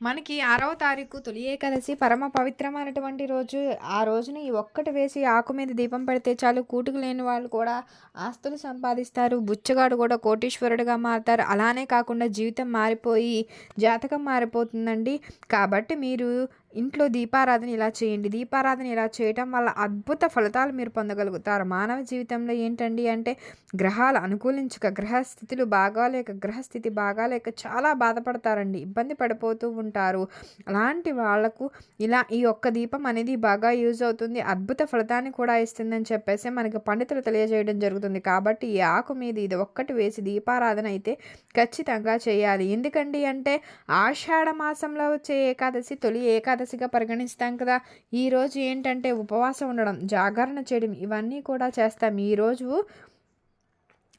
మనకి ఆరవ తారీఖు తొలి ఏకాదశి పరమ పవిత్రమైనటువంటి రోజు. ఆ రోజుని ఒక్కటి వేసి ఆకు మీద దీపం పెడితే చాలు. కూటుకు లేని వాళ్ళు కూడా ఆస్తులు సంపాదిస్తారు. బుచ్చగాడు కూడా కోటీశ్వరుడుగా మారుతారు. అలానే కాకుండా జీవితం మారిపోయి జాతకం మారిపోతుందండి. కాబట్టి మీరు ఇంట్లో దీపారాధన ఇలా చేయండి. దీపారాధన ఇలా చేయటం వల్ల అద్భుత ఫలితాలు మీరు పొందగలుగుతారు. మానవ జీవితంలో ఏంటండి అంటే గ్రహాలు అనుకూలించక గ్రహస్థితులు బాగాలేక గ్రహస్థితి బాగాలేక చాలా బాధపడతారండి. ఇబ్బంది పడిపోతూ ఉంటారు. అలాంటి వాళ్ళకు ఇలా ఈ ఒక్క దీపం అనేది బాగా యూజ్ అవుతుంది. అద్భుత ఫలితాన్ని కూడా ఇస్తుందని చెప్పేసి మనకి పండితులు తెలియజేయడం జరుగుతుంది. కాబట్టి ఈ ఆకు మీద ఇది ఒక్కటి వేసి దీపారాధన అయితే ఖచ్చితంగా చేయాలి. ఎందుకండి అంటే ఆషాఢ మాసంలో వచ్చే ఏకాదశి తొలి ఏకాదశి ఏకాదశిగా పరిగణిస్తాం కదా. ఈరోజు ఏంటంటే ఉపవాసం ఉండడం జాగరణ చేయడం ఇవన్నీ కూడా చేస్తాం. ఈరోజు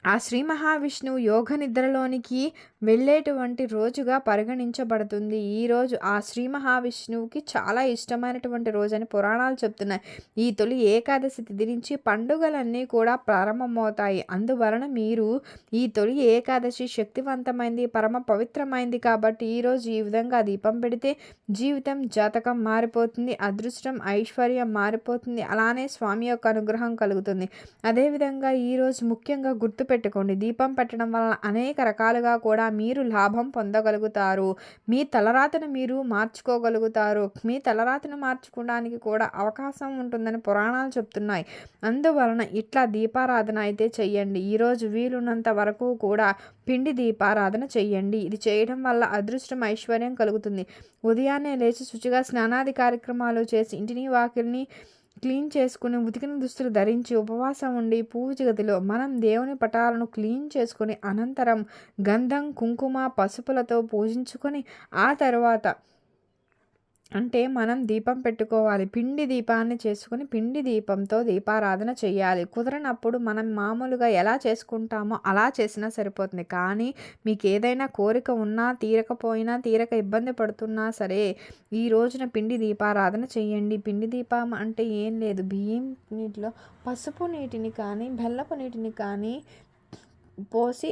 ఆ శ్రీ మహావిష్ణువు యోగ నిద్రలోనికి వెళ్ళేటువంటి రోజుగా పరిగణించబడుతుంది. ఈరోజు ఆ శ్రీ మహావిష్ణువుకి చాలా ఇష్టమైనటువంటి రోజు అని పురాణాలు చెప్తున్నాయి. ఈ తొలి ఏకాదశి తిథి నుంచి పండుగలన్నీ కూడా ప్రారంభమవుతాయి. అందువలన మీరు ఈ తొలి ఏకాదశి శక్తివంతమైంది పరమ పవిత్రమైంది కాబట్టి ఈరోజు ఈ విధంగా దీపం పెడితే జీవితం జాతకం మారిపోతుంది అదృష్టం ఐశ్వర్యం మారిపోతుంది అలానే స్వామి యొక్క అనుగ్రహం కలుగుతుంది. అదేవిధంగా ఈరోజు ముఖ్యంగా గుర్తు గుర్తుపెట్టుకోండి దీపం పెట్టడం వలన అనేక రకాలుగా కూడా మీరు లాభం పొందగలుగుతారు. మీ తలరాతను మీరు మార్చుకోగలుగుతారు. మీ తలరాతను మార్చుకోవడానికి కూడా అవకాశం ఉంటుందని పురాణాలు చెప్తున్నాయి. అందువలన ఇట్లా దీపారాధన అయితే చెయ్యండి. ఈరోజు వీలున్నంత వరకు కూడా పిండి దీపారాధన చెయ్యండి. ఇది చేయడం వల్ల అదృష్టం ఐశ్వర్యం కలుగుతుంది. ఉదయాన్నే లేచి శుచిగా స్నానాది కార్యక్రమాలు చేసి ఇంటిని వాకిల్ని క్లీన్ చేసుకుని ఉతికిన దుస్తులు ధరించి ఉపవాసం ఉండి పూజ గదిలో మనం దేవుని పటాలను క్లీన్ చేసుకుని అనంతరం గంధం కుంకుమ పసుపులతో పూజించుకొని ఆ తర్వాత అంటే మనం దీపం పెట్టుకోవాలి. పిండి దీపాన్ని చేసుకుని పిండి దీపంతో దీపారాధన చేయాలి. కుదరనప్పుడు మనం మామూలుగా ఎలా చేసుకుంటామో అలా చేసినా సరిపోతుంది. కానీ మీకు ఏదైనా కోరిక ఉన్నా తీరకపోయినా తీరక ఇబ్బంది పడుతున్నా సరే ఈ రోజున పిండి దీపారాధన చేయండి. పిండి దీపం అంటే ఏం లేదు. బియ్యం నీటిలో పసుపు నీటిని కానీ బెల్లపు నీటిని కానీ పోసి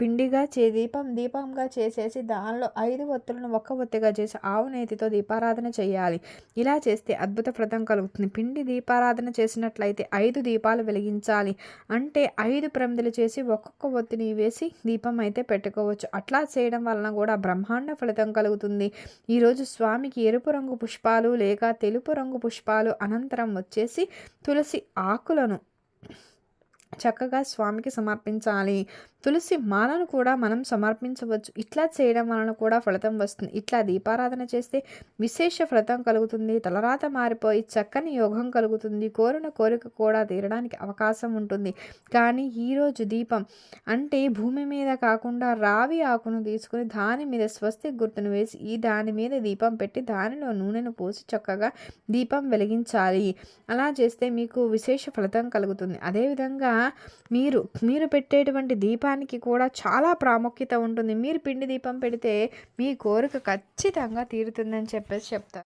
పిండిగా చే దీపం దీపంగా చేసేసి దానిలో ఐదు ఒత్తులను ఒక్క ఒత్తిగా చేసి ఆవు నేతితో దీపారాధన చేయాలి. ఇలా చేస్తే అద్భుత ఫలితం కలుగుతుంది. పిండి దీపారాధన చేసినట్లయితే ఐదు దీపాలు వెలిగించాలి. అంటే ఐదు ప్రమిదలు చేసి ఒక్కొక్క ఒత్తిని వేసి దీపం అయితే పెట్టుకోవచ్చు. అట్లా చేయడం వలన కూడా బ్రహ్మాండ ఫలితం కలుగుతుంది. ఈరోజు స్వామికి ఎరుపు రంగు పుష్పాలు లేక తెలుపు రంగు పుష్పాలు అనంతరం వచ్చేసి తులసి ఆకులను చక్కగా స్వామికి సమర్పించాలి. తులసి మాలను కూడా మనం సమర్పించవచ్చు. ఇట్లా చేయడం వలన కూడా ఫలితం వస్తుంది. ఇట్లా దీపారాధన చేస్తే విశేష ఫలితం కలుగుతుంది. తలరాత మారిపోయి చక్కని యోగం కలుగుతుంది. కోరిన కోరిక కూడా తీరడానికి అవకాశం ఉంటుంది. కానీ ఈరోజు దీపం అంటే భూమి మీద కాకుండా రావి ఆకును తీసుకుని దాని మీద స్వస్తి గుర్తును వేసి ఈ దాని మీద దీపం పెట్టి దానిలో నూనెను పోసి చక్కగా దీపం వెలిగించాలి. అలా చేస్తే మీకు విశేష ఫలితం కలుగుతుంది. అదేవిధంగా మీరు మీరు పెట్టేటువంటి దీపానికి కూడా చాలా ప్రాముఖ్యత ఉంటుంది. మీరు పిండి దీపం పెడితే మీ కోరిక ఖచ్చితంగా తీరుతుందని చెప్పేసి చెప్తారు.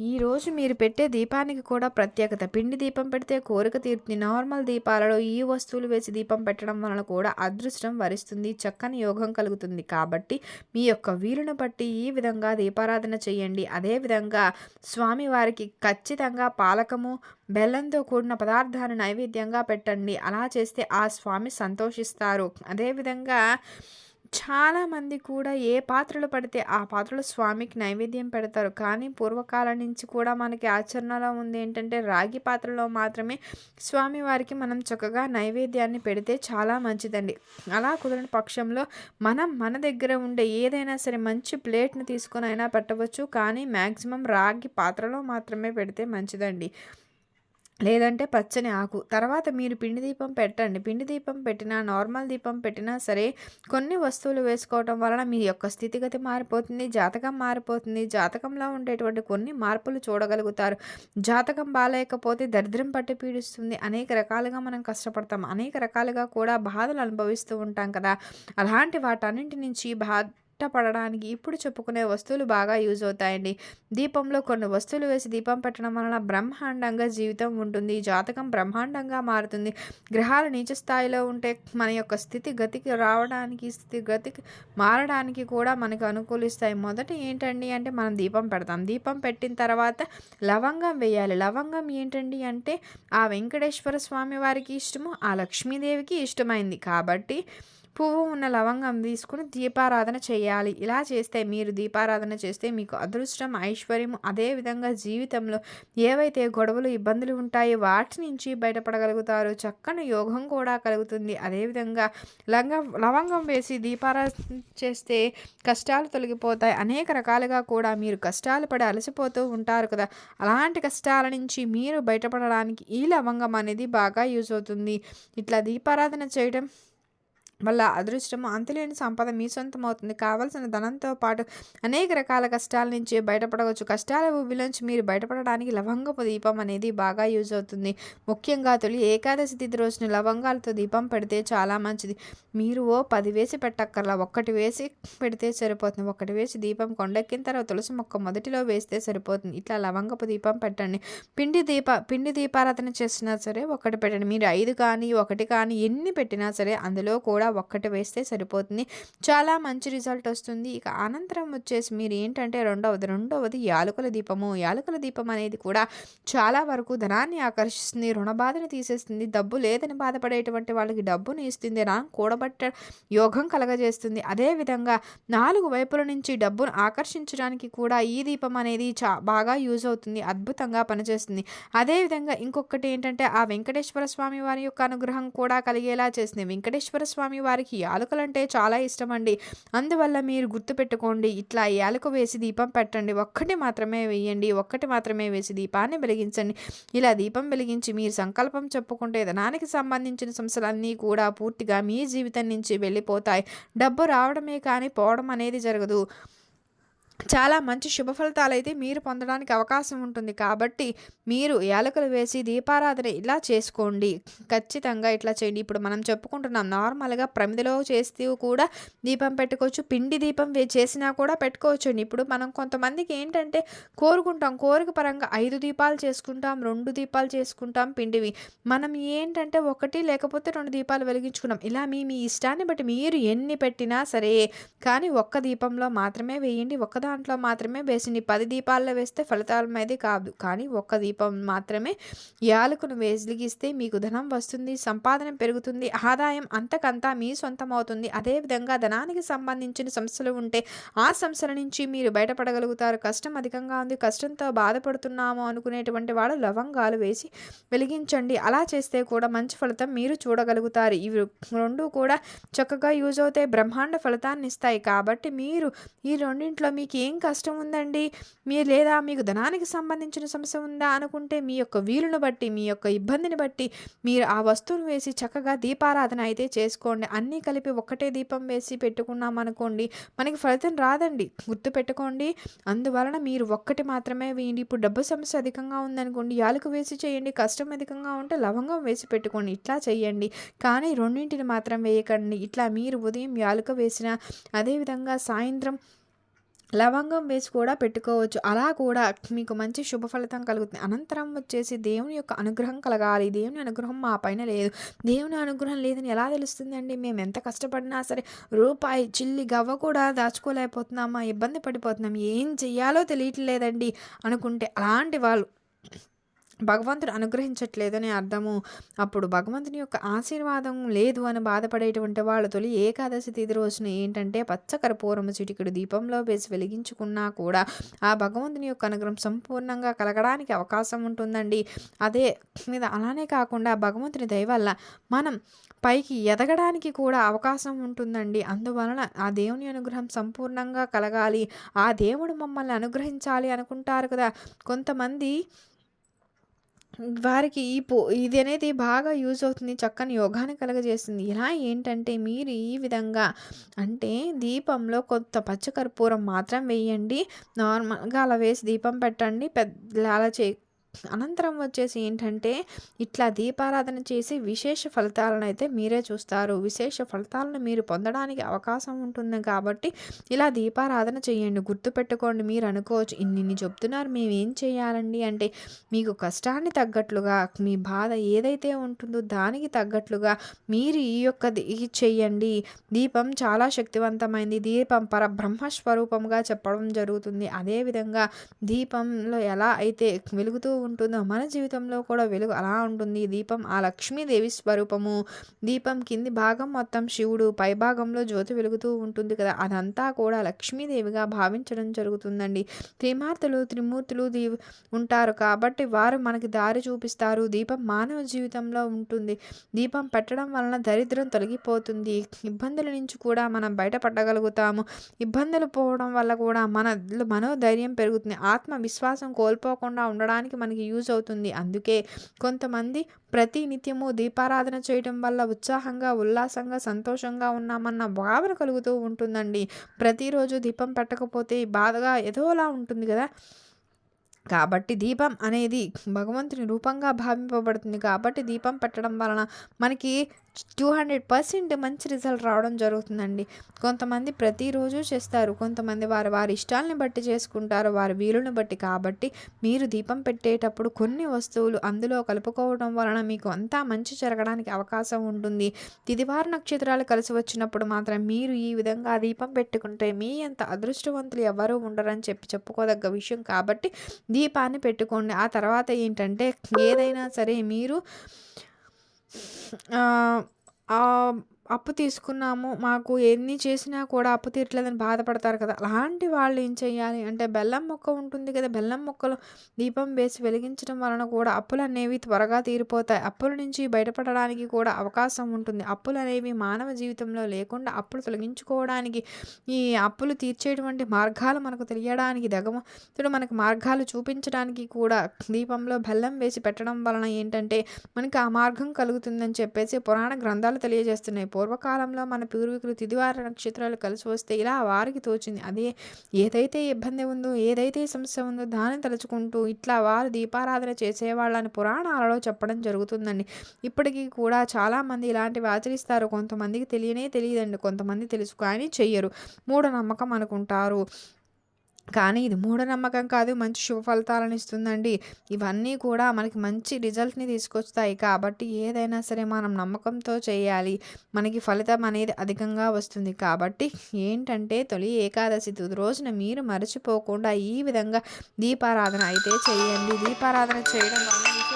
ఈరోజు మీరు పెట్టే దీపానికి కూడా ప్రత్యేకత. పిండి దీపం పెడితే కోరిక తీరుతుంది నార్మల్ దీపాలలో ఈ వస్తువులు వేసి దీపం పెట్టడం వలన కూడా అదృష్టం వరిస్తుంది చక్కని యోగం కలుగుతుంది. కాబట్టి మీ యొక్క వీలును బట్టి ఈ విధంగా దీపారాధన చేయండి. అదేవిధంగా స్వామివారికి ఖచ్చితంగా పాలకము బెల్లంతో కూడిన పదార్థాన్ని నైవేద్యంగా పెట్టండి. అలా చేస్తే ఆ స్వామి సంతోషిస్తారు. అదేవిధంగా చాలామంది కూడా ఏ పాత్రలు పడితే ఆ పాత్రలు స్వామికి నైవేద్యం పెడతారు. కానీ పూర్వకాలం నుంచి కూడా మనకి ఆచరణలో ఉంది ఏంటంటే రాగి పాత్రలో మాత్రమే స్వామి వారికి మనం చక్కగా నైవేద్యాన్ని పెడితే చాలా మంచిదండి. అలా కుదరని పక్షంలో మనం మన దగ్గర ఉండే ఏదైనా సరే మంచి ప్లేట్ని తీసుకొని అయినా పెట్టవచ్చు. కానీ మ్యాక్సిమం రాగి పాత్రలో మాత్రమే పెడితే మంచిదండి. లేదంటే పచ్చని ఆకు. తర్వాత మీరు పిండి దీపం పెట్టండి. పిండి దీపం పెట్టినా నార్మల్ దీపం పెట్టినా సరే కొన్ని వస్తువులు వేసుకోవటం వలన మీ యొక్క స్థితిగతి మారిపోతుంది జాతకం మారిపోతుంది. జాతకంలో ఉండేటువంటి కొన్ని మార్పులు చూడగలుగుతారు. జాతకం బాగాలేకపోతే దరిద్రం పట్టి పీడిస్తుంది. అనేక రకాలుగా మనం కష్టపడతాం. అనేక రకాలుగా కూడా బాధలు అనుభవిస్తూ ఉంటాం కదా. అలాంటి వాటన్నింటి నుంచి బా బయటపడడానికి ఇప్పుడు చెప్పుకునే వస్తువులు బాగా యూజ్ అవుతాయండి. దీపంలో కొన్ని వస్తువులు వేసి దీపం పెట్టడం వలన బ్రహ్మాండంగా జీవితం ఉంటుంది. జాతకం బ్రహ్మాండంగా మారుతుంది. గ్రహాలు నీచ స్థాయిలో ఉంటే మన యొక్క స్థితి గతికి రావడానికి స్థితి గతికి మారడానికి కూడా మనకు అనుకూలిస్తాయి. మొదట ఏంటండి అంటే మనం దీపం పెడతాం. దీపం పెట్టిన తర్వాత లవంగం వేయాలి. లవంగం ఏంటండి అంటే ఆ వెంకటేశ్వర స్వామి వారికి ఇష్టము ఆ లక్ష్మీదేవికి ఇష్టమైంది. కాబట్టి పువ్వు ఉన్న లవంగం తీసుకుని దీపారాధన చేయాలి. ఇలా చేస్తే మీరు దీపారాధన చేస్తే మీకు అదృష్టం ఐశ్వర్యం అదేవిధంగా జీవితంలో ఏవైతే గొడవలు ఇబ్బందులు ఉంటాయో వాటి నుంచి బయటపడగలుగుతారు. చక్కని యోగం కూడా కలుగుతుంది. అదేవిధంగా లంగ లవంగం వేసి దీపారాధన చేస్తే కష్టాలు తొలగిపోతాయి. అనేక రకాలుగా కూడా మీరు కష్టాలు పడి అలసిపోతూ ఉంటారు కదా. అలాంటి కష్టాల నుంచి మీరు బయటపడడానికి ఈ లవంగం అనేది బాగా యూజ్ అవుతుంది. ఇట్లా దీపారాధన చేయడం వల్ల అదృష్టం అంతులేని సంపద మీ సొంతం అవుతుంది కావలసిన ధనంతో పాటు అనేక రకాల కష్టాల నుంచి బయటపడవచ్చు. కష్టాల ఊబిలోంచి మీరు బయటపడడానికి లవంగపు దీపం అనేది బాగా యూజ్ అవుతుంది. ముఖ్యంగా తొలి ఏకాదశి తిథి రోజున లవంగాలతో దీపం పెడితే చాలా మంచిది. మీరు ఓ పది వేసి పెట్టక్కర్లా. ఒక్కటి వేసి పెడితే సరిపోతుంది. ఒకటి వేసి దీపం కొండెక్కిన తర్వాత తులసి మొక్క మొదటిలో వేస్తే సరిపోతుంది. ఇట్లా లవంగపు దీపం పెట్టండి. పిండి దీప పిండి దీపారాధన చేసినా సరే ఒకటి పెట్టండి. మీరు ఐదు కానీ ఒకటి కానీ ఎన్ని పెట్టినా సరే అందులో కూడా ఒక్కటి వేస్తే సరిపోతుంది. చాలా మంచి రిజల్ట్ వస్తుంది. ఇక అనంతరం వచ్చేసి మీరు ఏంటంటే రెండవది రెండవది యాలకుల దీపము. యాలకుల దీపం అనేది కూడా చాలా వరకు ధనాన్ని ఆకర్షిస్తుంది రుణ బాధను తీసేస్తుంది. డబ్బు లేదని బాధపడేటువంటి వాళ్ళకి డబ్బును ఇస్తుంది. రా కూడబట్ట యోగం కలగజేస్తుంది. అదేవిధంగా నాలుగు వైపుల నుంచి డబ్బును ఆకర్షించడానికి కూడా ఈ దీపం అనేది చా బాగా యూజ్ అవుతుంది. అద్భుతంగా పనిచేస్తుంది. అదేవిధంగా ఇంకొకటి ఏంటంటే ఆ వెంకటేశ్వర స్వామి వారి యొక్క అనుగ్రహం కూడా కలిగేలా చేస్తుంది. వెంకటేశ్వర స్వామి స్వామి వారికి యాలకులు అంటే చాలా ఇష్టం అండి అందువల్ల మీరు గుర్తుపెట్టుకోండి ఇట్లా యాలక వేసి దీపం పెట్టండి. ఒక్కటి మాత్రమే వేయండి ఒక్కటి మాత్రమే వేసి దీపాన్ని వెలిగించండి. ఇలా దీపం వెలిగించి మీరు సంకల్పం చెప్పుకుంటే ధనానికి సంబంధించిన సమస్యలన్నీ కూడా పూర్తిగా మీ జీవితం నుంచి వెళ్ళిపోతాయి. డబ్బు రావడమే కానీ పోవడం అనేది జరగదు. చాలా మంచి శుభ ఫలితాలు అయితే మీరు పొందడానికి అవకాశం ఉంటుంది. కాబట్టి మీరు యాలకులు వేసి దీపారాధన ఇలా చేసుకోండి. ఖచ్చితంగా ఇట్లా చేయండి. ఇప్పుడు మనం చెప్పుకుంటున్నాం నార్మల్గా ప్రమిదలో చేస్తూ కూడా దీపం పెట్టుకోవచ్చు. పిండి దీపం చేసినా కూడా పెట్టుకోవచ్చు ఇప్పుడు మనం కొంతమందికి ఏంటంటే కోరుకుంటాం కోరిక పరంగా ఐదు దీపాలు చేసుకుంటాం రెండు దీపాలు చేసుకుంటాం పిండివి. మనం ఏంటంటే ఒకటి లేకపోతే రెండు దీపాలు వెలిగించుకున్నాం. ఇలా మీ మీ ఇష్టాన్ని బట్టి మీరు ఎన్ని పెట్టినా సరే కానీ ఒక్క దీపంలో మాత్రమే వేయండి. ఒక్క దాంట్లో మాత్రమే వేసింది. పది దీపాల్లో వేస్తే ఫలితాల మీద కాదు. కానీ ఒక్క దీపం మాత్రమే యాలకును వెలిగిస్తే మీకు ధనం వస్తుంది సంపాదన పెరుగుతుంది ఆదాయం అంతకంతా మీ సొంతం అవుతుంది అదేవిధంగా ధనానికి సంబంధించిన సమస్యలు ఉంటే ఆ సమస్యల నుంచి మీరు బయటపడగలుగుతారు. కష్టం అధికంగా ఉంది. కష్టంతో బాధపడుతున్నాము అనుకునేటువంటి వాడు లవంగాలు వేసి వెలిగించండి. అలా చేస్తే కూడా మంచి ఫలితం మీరు చూడగలుగుతారు. ఇవి రెండు కూడా చక్కగా యూజ్ అవుతాయి. బ్రహ్మాండ ఫలితాన్ని ఇస్తాయి. కాబట్టి మీరు ఈ రెండింట్లో మీకు ఏం కష్టం ఉందండి? మీరు లేదా మీకు ధనానికి సంబంధించిన సమస్య ఉందా అనుకుంటే మీ యొక్క వీలును బట్టి మీ యొక్క ఇబ్బందిని బట్టి మీరు ఆ వస్తువును వేసి చక్కగా దీపారాధన అయితే చేసుకోండి. అన్నీ కలిపి ఒక్కటే దీపం వేసి పెట్టుకున్నాం అనుకోండి మనకి ఫలితం రాదండి. గుర్తు పెట్టుకోండి. అందువలన మీరు ఒక్కటి మాత్రమే వేయండి. ఇప్పుడు డబ్బు సమస్య అధికంగా ఉందనుకోండి యాలకు వేసి చేయండి. కష్టం అధికంగా ఉంటే లవంగం వేసి పెట్టుకోండి. ఇట్లా చేయండి. కానీ రెండింటిని మాత్రం వేయకండి. ఇట్లా మీరు ఉదయం యాలుక వేసిన అదేవిధంగా సాయంత్రం లవంగం వేసి కూడా పెట్టుకోవచ్చు. అలా కూడా మీకు మంచి శుభ ఫలితం కలుగుతుంది. అనంతరం వచ్చేసి దేవుని యొక్క అనుగ్రహం కలగాలి. దేవుని అనుగ్రహం మా పైన లేదు. దేవుని అనుగ్రహం లేదని ఎలా తెలుస్తుందండి? మేము ఎంత కష్టపడినా సరే రూపాయి చిల్లి గవ్వ కూడా దాచుకోలేకపోతున్నామా? ఇబ్బంది పడిపోతున్నాం ఏం చెయ్యాలో తెలియట్లేదండి అనుకుంటే అలాంటి వాళ్ళు భగవంతుడు అనుగ్రహించట్లేదని అర్థము. అప్పుడు భగవంతుని యొక్క ఆశీర్వాదం లేదు అని బాధపడేటువంటి వాళ్ళ తొలి ఏకాదశి తిథి రోజున ఏంటంటే పచ్చకరపూరము చిటికుడు దీపంలో వేసి వెలిగించుకున్నా కూడా ఆ భగవంతుని యొక్క అనుగ్రహం సంపూర్ణంగా కలగడానికి అవకాశం ఉంటుందండి. అదే మీద అలానే కాకుండా భగవంతుని దయవల్ల మనం పైకి ఎదగడానికి కూడా అవకాశం ఉంటుందండి. అందువలన ఆ దేవుని అనుగ్రహం సంపూర్ణంగా కలగాలి. ఆ దేవుడు మమ్మల్ని అనుగ్రహించాలి అనుకుంటారు కదా. కొంతమంది వారికి ఈ పో ఇది అనేది బాగా యూజ్ అవుతుంది చక్కని యోగాన్ని కలగజేస్తుంది. ఇలా ఏంటంటే మీరు ఈ విధంగా అంటే దీపంలో కొత్త పచ్చకర్పూరం మాత్రం వేయండి. నార్మల్గా అలా వేసి దీపం పెట్టండి. పెద్ద అలా చే అనంతరం వచ్చేసి ఏంటంటే ఇట్లా దీపారాధన చేసి విశేష ఫలితాలను అయితే మీరే చూస్తారు. విశేష ఫలితాలను మీరు పొందడానికి అవకాశం ఉంటుంది కాబట్టి ఇలా దీపారాధన చేయండి. గుర్తుపెట్టుకోండి మీరు అనుకోవచ్చు ఇన్ని చెప్తున్నారు మేము ఏం చేయాలండి? అంటే మీకు కష్టాన్ని తగ్గట్లుగా మీ బాధ ఏదైతే ఉంటుందో దానికి తగ్గట్లుగా మీరు ఈ యొక్క చెయ్యండి దీపం చాలా శక్తివంతమైంది. దీపం పరబ్రహ్మస్వరూపంగా చెప్పడం జరుగుతుంది. అదేవిధంగా దీపంలో ఎలా అయితే వెలుగుతూ ఉంటుందో మన జీవితంలో కూడా వెలుగు అలా ఉంటుంది. దీపం ఆ లక్ష్మీదేవి స్వరూపము. దీపం కింది భాగం మొత్తం శివుడు పై భాగంలో జ్యోతి వెలుగుతూ ఉంటుంది కదా. అదంతా కూడా లక్ష్మీదేవిగా భావించడం జరుగుతుందండి. త్రిమార్తలు త్రిమూర్తులు దీ ఉంటారు కాబట్టి వారు మనకి దారి చూపిస్తారు. దీపం మానవ జీవితంలో ఉంటుంది. దీపం పెట్టడం వలన దరిద్రం తొలగిపోతుంది. ఇబ్బందుల నుంచి కూడా మనం బయటపడగలుగుతాము. ఇబ్బందులు పోవడం వల్ల కూడా మన మనోధైర్యం పెరుగుతుంది. ఆత్మవిశ్వాసం కోల్పోకుండా ఉండడానికి మనకి మనకి యూజ్ అవుతుంది. అందుకే కొంతమంది ప్రతి నిత్యము దీపారాధన చేయడం వల్ల ఉత్సాహంగా ఉల్లాసంగా సంతోషంగా ఉన్నామన్న భావన కలుగుతూ ఉంటుందండి. ప్రతిరోజు దీపం పెట్టకపోతే బాధగా ఏదోలా ఉంటుంది కదా. కాబట్టి దీపం అనేది భగవంతుని రూపంగా భావింపబడుతుంది కాబట్టి దీపం పెట్టడం వలన మనకి టూ హండ్రెడ్ పర్సెంట్ మంచి రిజల్ట్ రావడం జరుగుతుందండి. కొంతమంది ప్రతిరోజు చేస్తారు. కొంతమంది వారు వారి ఇష్టాలని బట్టి చేసుకుంటారు. వారి వీలుని బట్టి కాబట్టి మీరు దీపం పెట్టేటప్పుడు కొన్ని వస్తువులు అందులో కలుపుకోవడం వలన మీకు అంతా మంచి జరగడానికి అవకాశం ఉంటుంది. తిదివార నక్షత్రాలు కలిసి వచ్చినప్పుడు మాత్రం మీరు ఈ విధంగా దీపం పెట్టుకుంటే మీ అంత అదృష్టవంతులు ఎవరూ ఉండరని చెప్పి చెప్పుకోదగ్గ విషయం కాబట్టి దీపాన్ని పెట్టుకోండి. ఆ తర్వాత ఏంటంటే ఏదైనా సరే మీరు అప్పు తీసుకున్నాము మాకు ఎన్ని చేసినా కూడా అప్పు తీర్చలేదని బాధపడతారు కదా. అలాంటి వాళ్ళు ఏం చేయాలి అంటే బెల్లం మొక్క ఉంటుంది కదా. బెల్లం మొక్కలు దీపం వేసి వెలిగించడం వలన కూడా అప్పులు అనేవి త్వరగా తీరిపోతాయి. అప్పుల నుంచి బయటపడడానికి కూడా అవకాశం ఉంటుంది. అప్పులు అనేవి మానవ జీవితంలో లేకుండా అప్పులు తొలగించుకోవడానికి ఈ అప్పులు తీర్చేటువంటి మార్గాలు మనకు తెలియడానికి దగమతుడు మనకు మార్గాలు చూపించడానికి కూడా దీపంలో బెల్లం వేసి పెట్టడం వలన ఏంటంటే మనకి ఆ మార్గం కలుగుతుందని చెప్పేసి పురాణ గ్రంథాలు తెలియజేస్తున్నాయి. పూర్వకాలంలో మన పూర్వీకులు తిదివార నక్షత్రాలు కలిసి వస్తే ఇలా వారికి తోచింది. అదే ఏదైతే ఇబ్బంది ఉందో ఏదైతే సమస్య ఉందో దాన్ని తలుచుకుంటూ ఇట్లా వారు దీపారాధన చేసేవాళ్ళని పురాణాలలో చెప్పడం జరుగుతుందండి. ఇప్పటికీ కూడా చాలామంది ఇలాంటివి ఆచరిస్తారు. కొంతమందికి తెలియనే తెలియదండి. కొంతమంది తెలుసు కానీ చెయ్యరు. మూఢనమ్మకం అనుకుంటారు. కానీ ఇది మూఢనమ్మకం కాదు మంచి శుభ ఫలితాలను ఇస్తుందండి. ఇవన్నీ కూడా మనకి మంచి రిజల్ట్ని తీసుకొస్తాయి కాబట్టి ఏదైనా సరే మనం నమ్మకంతో చేయాలి. మనకి ఫలితం అనేది అధికంగా వస్తుంది కాబట్టి ఏంటంటే తొలి ఏకాదశి రోజున మీరు మర్చిపోకుండా ఈ విధంగా దీపారాధన అయితే చేయండి. దీపారాధన చేయడం వల్ల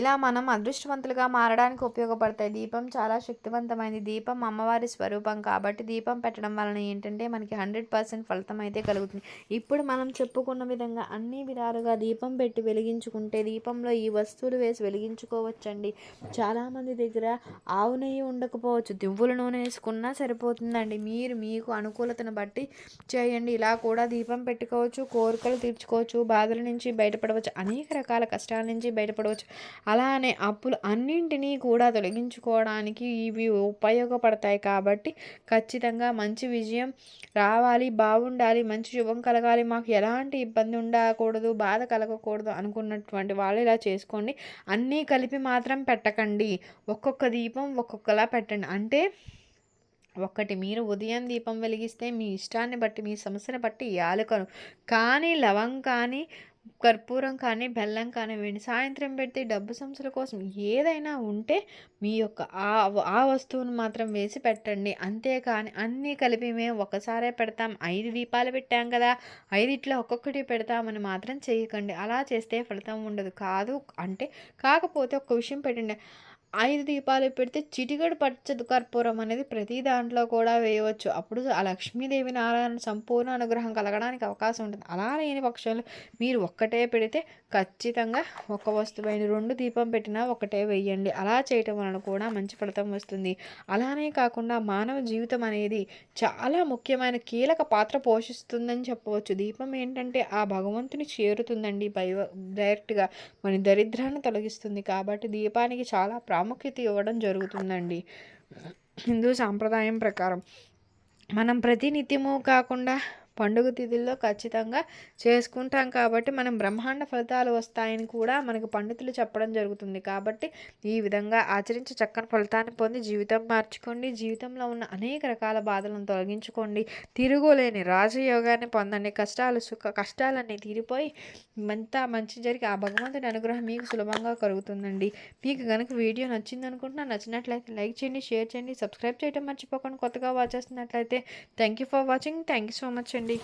ఇలా మనం అదృష్టవంతులుగా మారడానికి ఉపయోగపడతాయి. దీపం చాలా శక్తివంతమైనది దీపం అమ్మవారి స్వరూపం కాబట్టి దీపం పెట్టడం వలన ఏంటంటే మనకి హండ్రెడ్ పర్సెంట్ ఫలితం అయితే కలుగుతుంది. ఇప్పుడు మనం చెప్పుకున్న విధంగా అన్ని విధాలుగా దీపం పెట్టి వెలిగించుకుంటే దీపంలో ఈ వస్తువులు వేసి వెలిగించుకోవచ్చండి. చాలామంది దగ్గర ఆవు నెయ్యి ఉండకపోవచ్చు. దివ్వుల నూనె వేసుకున్నా సరిపోతుందండి. మీరు మీకు అనుకూలతను బట్టి చేయండి. ఇలా కూడా దీపం పెట్టుకోవచ్చు కోరికలు తీర్చుకోవచ్చు బాధల నుంచి బయటపడవచ్చు అనేక రకాల కష్టాల నుంచి బయటపడవచ్చు. అలానే అప్పులు అన్నింటినీ కూడా తొలగించుకోవడానికి ఇవి ఉపయోగపడతాయి కాబట్టి ఖచ్చితంగా మంచి విజయం రావాలి బాగుండాలి మంచి శుభం కలగాలి. మాకు ఎలాంటి ఇబ్బంది ఉండకూడదు బాధ కలగకూడదు అనుకున్నటువంటి వాళ్ళు ఇలా చేసుకోండి. అన్నీ కలిపి మాత్రం పెట్టకండి. ఒక్కొక్క దీపం ఒక్కొక్కలా పెట్టండి. అంటే ఒక్కటి మీరు ఉదయం దీపం వెలిగిస్తే మీ ఇష్టాన్ని బట్టి మీ సమస్యను బట్టి యాలకను. కానీ లవం కానీ కర్పూరం కానీ బెల్లం కానీ వేయండి. సాయంత్రం పెడితే డబ్బు సంస్థల కోసం ఏదైనా ఉంటే మీ యొక్క ఆ ఆ వస్తువును మాత్రం వేసి పెట్టండి. అంతేకాని అన్నీ కలిపి మేము ఒకసారే పెడతాం. ఐదు దీపాలు పెట్టాం కదా ఐదిట్లో ఒక్కొక్కటి పెడతామని మాత్రం చేయకండి. అలా చేస్తే ఫలితం ఉండదు. కాదు అంటే కాకపోతే ఒక విషయం పెట్టండి. ఐదు దీపాలు పెడితే చిటికడు పచ్చ కర్పూరం అనేది ప్రతి దాంట్లో కూడా వేయవచ్చు. అప్పుడు ఆ లక్ష్మీదేవి నారాయణ సంపూర్ణ అనుగ్రహం కలగడానికి అవకాశం ఉంటుంది. అలా లేని పక్షంలో మీరు ఒక్కటే పెడితే ఖచ్చితంగా ఒక వస్తువైన రెండు దీపం పెట్టినా ఒకటే వేయండి అలా చేయటం వలన కూడా మంచి ఫలితం వస్తుంది. అలానే కాకుండా మానవ జీవితం అనేది చాలా ముఖ్యమైన కీలక పాత్ర పోషిస్తుందని చెప్పవచ్చు. దీపం ఏంటంటే ఆ భగవంతుని చేరుతుందండి. బై డైరెక్ట్గా మన దరిద్రాన్ని తొలగిస్తుంది. కాబట్టి దీపానికి చాలా ప్రాముఖ్యత ఇవ్వడం జరుగుతుందండి. హిందూ సాంప్రదాయం ప్రకారం. మనం ప్రతినిత్యము కాకుండా పండుగ తిథుల్లో ఖచ్చితంగా చేసుకుంటాం కాబట్టి మనం బ్రహ్మాండ ఫలితాలు వస్తాయని కూడా మనకు పండితులు చెప్పడం జరుగుతుంది. కాబట్టి ఈ విధంగా ఆచరించి చక్కని ఫలితాన్ని పొంది జీవితం మార్చుకోండి. జీవితంలో ఉన్న అనేక రకాల బాధలను తొలగించుకోండి. తిరుగులేని రాజయోగాన్ని పొందండి. కష్టాలు సుఖ కష్టాలన్నీ తీరిపోయి మంతా మంచి జరిగి ఆ భగవంతుని అనుగ్రహం మీకు సులభంగా కలుగుతుందండి. మీకు కనుక వీడియో నచ్చింది అనుకుంటున్నా నచ్చినట్లయితే లైక్ చేయండి షేర్ చేయండి సబ్స్క్రైబ్ చేయడం మర్చిపోకండి కొత్తగా వాచ్ చేస్తున్నట్లయితే thank you for watching. Thank you so much అండి. అండి.